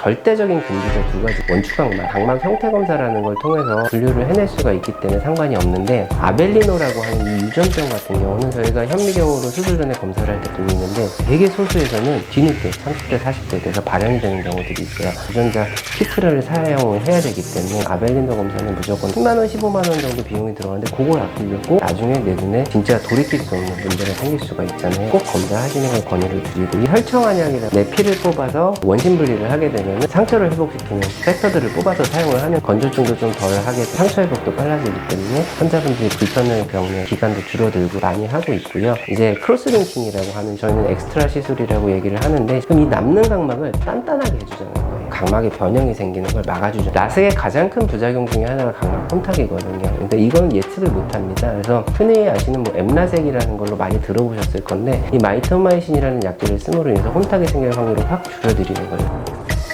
절대적인 금기가 두 가지 원추각막, 각막 형태 검사라는 걸 통해서 분류를 해낼 수가 있기 때문에 상관이 없는데 아벨리노라고 하는 이 유전병 같은 경우는 저희가 현미경으로 수술 전에 검사를 할때 보고 있는데 되게 소수에서는 뒤늦게 30대, 40대 돼서 발현이 되는 경우들이 있어요. 유전자 키트를 사용을 해야 되기 때문에 아벨리노 검사는 무조건 10만 원, 15만 원 정도 비용이 들어가는데 그걸 아끼려고 나중에 내 눈에 진짜 돌이킬 수 없는 문제가 생길 수가 있잖아요. 꼭 검사하시는 걸 권유를 드리고 이 혈청한약이나 내 피를 뽑아서 원심 분리를 하게 되면 상처를 회복시키는 팩터들을 뽑아서 사용을 하면 건조증도 좀 덜 하게 상처 회복도 빨라지기 때문에 환자분들이 불편을 겪는 기간도 줄어들고 많이 하고 있고요. 이제 크로스링킹이라고 하는 저희는 엑스트라 시술이라고 얘기를 하는데 그럼 이 남는 각막을 단단하게 해주잖아요. 각막에 변형이 생기는 걸 막아주죠. 라섹의 가장 큰 부작용 중에 하나가 각막 혼탁이거든요. 근데 이건 예측을 못합니다. 그래서 흔히 아시는 뭐 엠라섹이라는 걸로 많이 들어보셨을 건데 이 마이토마이신이라는 약제를 쓰므로 인해서 혼탁이 생길 확률을 확 줄여드리는 거예요.